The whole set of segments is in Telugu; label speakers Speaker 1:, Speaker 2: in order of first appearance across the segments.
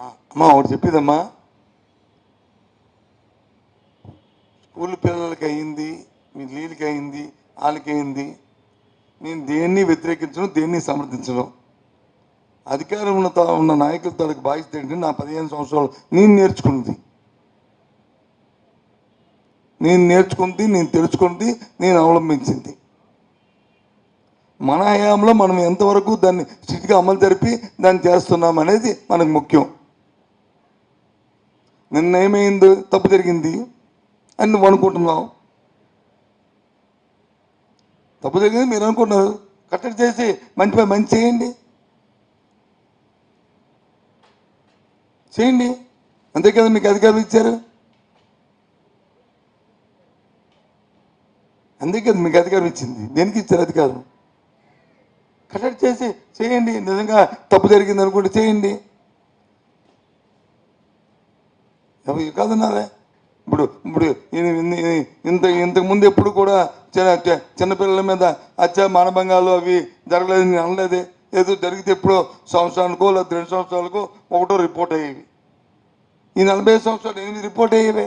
Speaker 1: అమ్మా ఒకటి చెప్పేదమ్మా. స్కూల్ పిల్లలకి అయింది మీ లీలకి అయింది వాళ్ళకి అయింది నేను దేన్ని వ్యతిరేకించను దేన్ని సమర్థించను? అధికారం ఉన్న ఉన్న నాయకుల తాలూకు బాధ్యత ఏంటంటే నా పదిహేను సంవత్సరాలు నేను నేర్చుకున్నది. నేను నేర్చుకుంది నేను తెలుసుకుంది నేను అవలంబించింది. మన హయాంలో మనం ఎంతవరకు దాన్ని స్థితిగా అమలు జరిపి దాన్ని చేస్తున్నాం అనేది మనకు ముఖ్యం. నిన్న ఏమైంది తప్పు జరిగింది? అని నువ్వు అనుకుంటున్నావు. తప్పు జరిగింది మీరు అనుకుంటున్నారు. కట్టడి చేసి మంచి పని మంచి చేయండి. చేయండి. అంతే కదా మీకు అధికారం ఇచ్చారు? అందుకే కదా మీకు అధికారం ఇచ్చింది. దేనికి ఇచ్చారు అధికారం కట్టడి చేసి చేయండి. నిజంగా తప్పు జరిగింది అనుకుంటే చేయండి ఎవరు కాదన్నారే? ఇప్పుడు ఇప్పుడు ఇంత ఇంతకు ముందు ఎప్పుడు కూడా చిన్న చిన్నపిల్లల మీద అచ్చ మానభంగాలు అవి జరగలేదు నేను అనలేదే. ఏదో జరిగితే ఎప్పుడో సంవత్సరానికో లేదా రెండు సంవత్సరాలకో ఒకటో రిపోర్ట్ అయ్యేవి. ఈ నలభై సంవత్సరాలు ఎనిమిది రిపోర్ట్ అయ్యేవే.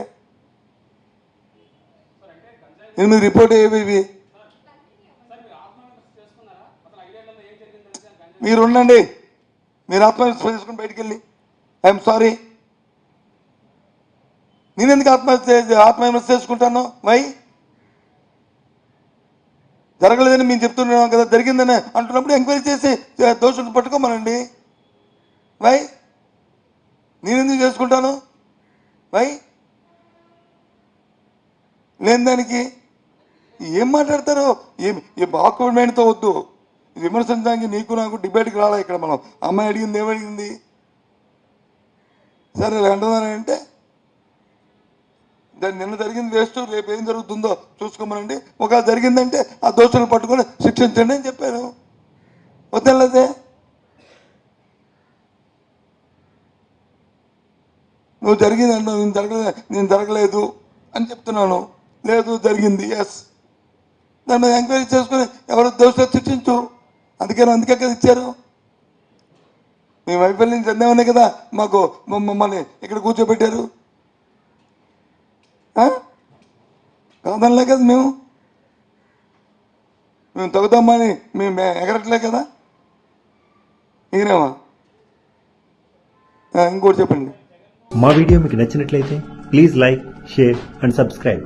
Speaker 1: ఎనిమిది రిపోర్ట్ అయ్యేవి ఇవి. మీరు ఉండండి. మీరు ఆత్మవిశ్వాసం చేసుకుని బయటికి వెళ్ళి ఐఎమ్ సారీ. నేను ఎందుకు ఆత్మహత్య చే- చేసుకుంటాను? వై జరగలేదని మేము చెప్తున్నాం కదా జరిగిందని అంటున్నప్పుడు ఎంక్వైరీ చేసి చే- పట్టుకోమనండి. వై నేనెందుకు చేసుకుంటాను? వై లేని దానికి? ఏం మాట్లాడతారో? ఏం ఏ బాక్వర్డ్మెంట్తో వద్దు. విమర్శించడానికి నీకు నాకు డిబేట్కి రాలా ఇక్కడ మనం. అమ్మాయి అడిగింది ఏమడిగింది సరే ఇలా అంటున్నానంటే దాన్ని నిన్న జరిగింది వేస్ట్ రేపు ఏం జరుగుతుందో చూసుకోమనండి. ఒక జరిగిందంటే ఆ దోషులను పట్టుకొని శిక్షించండి అని చెప్పారు. వద్దలేదే నువ్వు జరిగింది అంటావు నేను జరగలేదు నేను జరగలేదు అని చెప్తున్నాను. లేదు జరిగింది ఎస్ దాని మీద ఎంక్వైరీ చేసుకుని ఎవరు దోషులు శిక్షించు. అందుకని అందుకే కదా ఇచ్చారు. మీ వైఫల్యం చెందామనే కదా మాకు మమ్మల్ని ఇక్కడ కూర్చోబెట్టారు ఆ? కాదనలే కదా మేము. మేము తగ్గుతామని మేము ఎగరట్లే కదా. ఎగిరామా ఇంకోటి చెప్పండి.
Speaker 2: మా వీడియో మీకు నచ్చినట్లయితే please like share and subscribe.